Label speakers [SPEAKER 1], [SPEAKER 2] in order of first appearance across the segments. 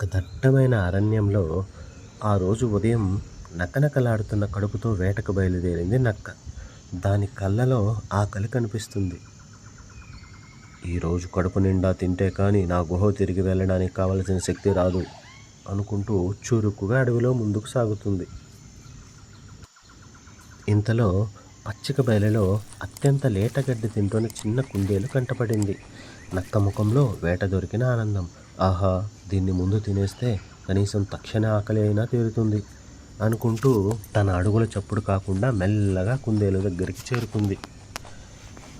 [SPEAKER 1] ఒక దట్టమైన అరణ్యంలో ఆ రోజు ఉదయం నకనకలాడుతున్న కడుపుతో వేటకు బయలుదేరింది నక్క. దాని కళ్ళలో ఆకలి కనిపిస్తుంది. ఈరోజు కడుపు నిండా తింటే కానీ నా గుహ తిరిగి వెళ్ళడానికి కావలసిన శక్తి రాదు అనుకుంటూ చురుకుగా అడవిలో ముందుకు సాగుతుంది. ఇంతలో పచ్చిక బయలులో అత్యంత లేటగడ్డి తింటున్న చిన్న కుందేలు కంటపడింది. నక్క ముఖంలో వేట దొరికిన ఆనందం. ఆహా దీన్ని ముందు తినేస్తే కనీసం తక్షణ ఆకలి అయినా తీరుతుంది అనుకుంటూ తన అడుగుల చప్పుడు కాకుండా మెల్లగా కుందేలు దగ్గరికి చేరుకుంది.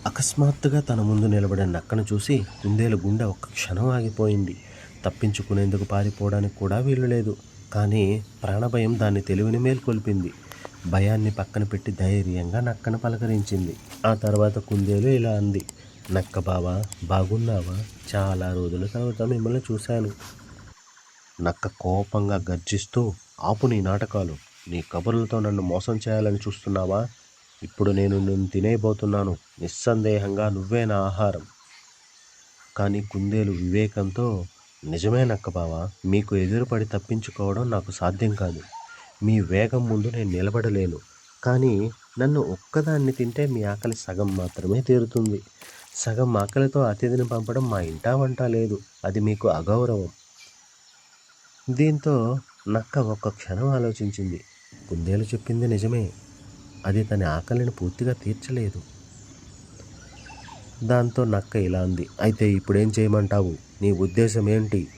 [SPEAKER 1] అకస్మాత్తుగా తన ముందు నిలబడిన నక్కను చూసి కుందేలు గుండె ఒక్క క్షణం ఆగిపోయింది. తప్పించుకునేందుకు పారిపోవడానికి కూడా వీలు లేదు. కానీ ప్రాణభయం దాన్ని తెలివిని మేల్కొల్పింది. భయాన్ని పక్కన పెట్టి ధైర్యంగా నక్కను పలకరించింది. ఆ తర్వాత కుందేలు ఇలా అంది. నక్క బావా బాగున్నావా? చాలా రోజుల తర్వాత మిమ్మల్ని చూశాను. నక్క కోపంగా గర్జిస్తూ ఆపు నీ నాటకాలు. నీ కబుర్లతో నన్ను మోసం చేయాలని చూస్తున్నావా? ఇప్పుడు నేను నిన్ను తినేయబోతున్నాను. నిస్సందేహంగా నువ్వే నా ఆహారం. కానీ కుందేలు వివేకంతో నిజమే నక్క బావా మీకు ఎదురుపడి తప్పించుకోవడం నాకు సాధ్యం కాదు. మీ వేగం ముందు నేను నిలబడలేను. కానీ నన్ను ఒక్కదాన్ని తింటే మీ ఆకలి సగం మాత్రమే తీరుతుంది. సగం ఆకలితో అతిథిని పంపడం మా ఇంటా వంట లేదు. అది మీకు అగౌరవం. దీంతో నక్క ఒక్క క్షణం ఆలోచించింది. కుందేలు చెప్పింది నిజమే. అది తన ఆకలిని పూర్తిగా తీర్చలేదు. దాంతో నక్క ఇలా అంది. అయితే ఇప్పుడేం చేయమంటావు? నీ ఉద్దేశం ఏంటి?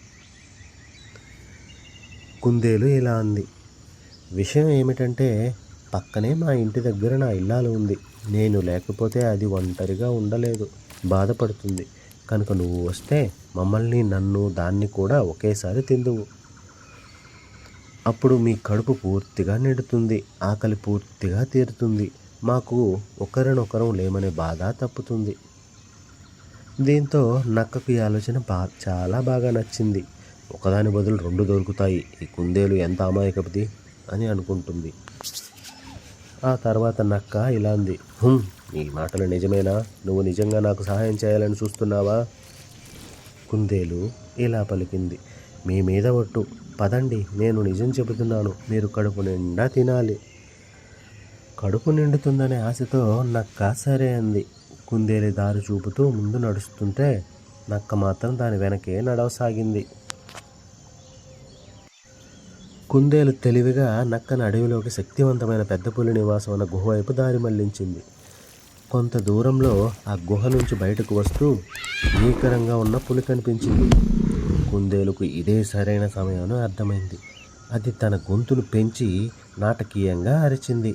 [SPEAKER 1] కుందేలు ఇలా అంది. విషయం ఏమిటంటే పక్కనే మా ఇంటి దగ్గర నా ఇల్లాలు ఉంది. నేను లేకపోతే అది ఒంటరిగా ఉండలేదు. బాధపడుతుంది. కనుక నువ్వు వస్తే మమ్మల్ని నన్ను దాన్ని కూడా ఒకేసారి తిందువు. అప్పుడు మీ కడుపు పూర్తిగా నిండుతుంది. ఆకలి పూర్తిగా తీరుతుంది. మాకు ఒకరినొకరం లేమనే బాధ తప్పుతుంది. దీంతో నక్కకు ఈ ఆలోచన బా చాలా బాగా నచ్చింది. ఒకదాని బదులు రెండు దొరుకుతాయి. ఈ కుందేలు ఎంత అమాయకపది అని అనుకుంటుంది. ఆ తర్వాత నక్క ఇలా అంది. నీ మాటలు నిజమేనా? నువ్వు నిజంగా నాకు సహాయం చేయాలని చూస్తున్నావా? కుందేలు ఇలా పలికింది. మీ మీద ఒట్టు. పదండి నేను నిజం చెబుతున్నాను. మీరు కడుపు నిండా తినాలి. కడుపు నిండుతుందనే ఆశతో నక్క సరే అంది. కుందేలు దారి చూపుతూ ముందు నడుస్తుంటే నక్క మాత్రం దాని వెనకే నడవసాగింది. కుందేలు తెలివిగా నక్కను అడవిలోకి శక్తివంతమైన పెద్ద పులి నివాసం ఉన్న గుహ వైపు దారి మళ్ళించింది. కొంత దూరంలో ఆ గుహ నుంచి బయటకు వస్తూ భీకరంగా ఉన్న పులి కనిపించింది. కుందేలుకు ఇదే సరైన సమయం అర్థమైంది. అది తన గొంతును పెంచి నాటకీయంగా అరిచింది.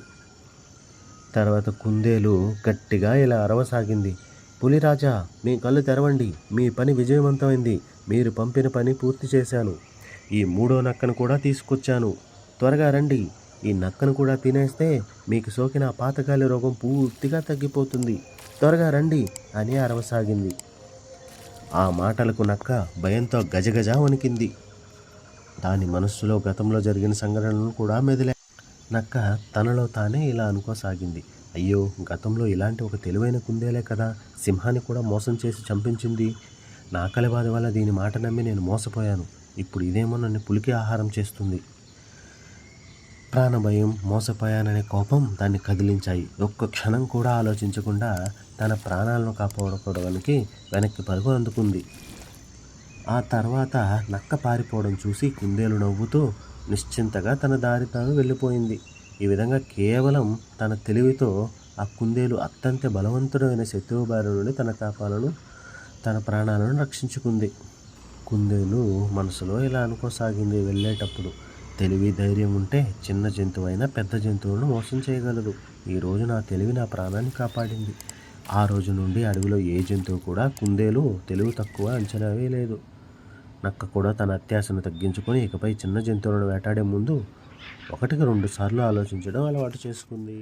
[SPEAKER 1] తర్వాత కుందేలు గట్టిగా ఇలా అరవసాగింది. పులిరాజా మీ కళ్ళు తెరవండి. మీ పని విజయవంతమైంది. మీరు పంపిన పని పూర్తి చేశాను. ఈ మూడో నక్కను కూడా తీసుకొచ్చాను. త్వరగా రండి. ఈ నక్కను కూడా తినేస్తే మీకు సోకిన పాతకాలి రోగం పూర్తిగా తగ్గిపోతుంది. త్వరగా రండి అని అరవసాగింది. ఆ మాటలకు నక్క భయంతో గజగజ వణికింది. దాని మనస్సులో గతంలో జరిగిన సంఘటనలను కూడా మెదిలే నక్క తనలో తానే ఇలా అనుకోసాగింది. అయ్యో గతంలో ఇలాంటి ఒక తెలివైన కుందేలే కదా సింహాన్ని కూడా మోసం చేసి చంపించింది. నా ఆకలి బాధ వల్ల దీని మాట నమ్మి నేను మోసపోయాను. ఇప్పుడు ఇదేమో నన్ను పులికి ఆహారం చేస్తుంది. ప్రాణభయం మోసపోయాననే కోపం దాన్ని కదిలించాయి. ఒక్క క్షణం కూడా ఆలోచించకుండా తన ప్రాణాలను కాపాడుకోవడానికి వెనక్కి పరుగు అందుకుంది. ఆ తర్వాత నక్క పారిపోవడం చూసి కుందేలు నవ్వుతూ నిశ్చింతగా తన దారి తాను వెళ్ళిపోయింది. ఈ విధంగా కేవలం తన తెలివితో ఆ కుందేలు అత్యంత బలవంతుడైన శత్రువు బారి నుండి తన కాపాలను తన ప్రాణాలను రక్షించుకుంది. కుందేలు మనసులో ఇలా అనుకోసాగింది వెళ్ళేటప్పుడు. తెలివి ధైర్యం ఉంటే చిన్న జంతువైనా పెద్ద జంతువులను మోసం చేయగలదు. ఈరోజు నా తెలివి నా ప్రాణాన్ని కాపాడింది. ఆ రోజు నుండి అడవిలో ఏ జంతువు కూడా కుందేలు తెలివి తక్కువ అంచనా వేయలేదు. నక్క కూడా తన అత్యాశను తగ్గించుకొని ఇకపై చిన్న జంతువులను వేటాడే ముందు ఒకటికి రెండు సార్లు ఆలోచించడం అలవాటు చేసుకుంది.